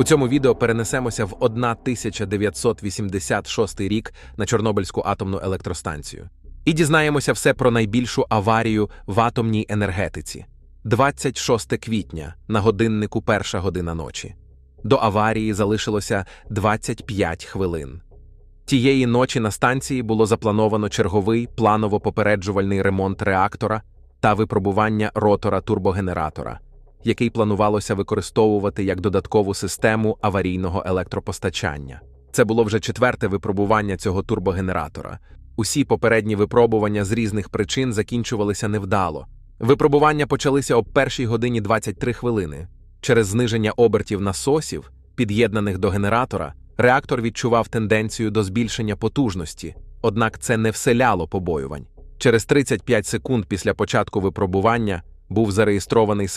У цьому відео перенесемося в 1986 рік на Чорнобильську атомну електростанцію і дізнаємося все про найбільшу аварію в атомній енергетиці. 26 квітня на годиннику перша година ночі. До аварії залишилося 25 хвилин. Тієї ночі на станції було заплановано черговий планово-попереджувальний ремонт реактора та випробування ротора турбогенератора, який планувалося використовувати як додаткову систему аварійного електропостачання. Це було вже четверте випробування цього турбогенератора. Усі попередні випробування з різних причин закінчувалися невдало. Випробування почалися об першій годині 23 хвилини. Через зниження обертів насосів, під'єднаних до генератора, реактор відчував тенденцію до збільшення потужності, однак це не вселяло побоювань. Через 35 секунд після початку випробування був зареєстрований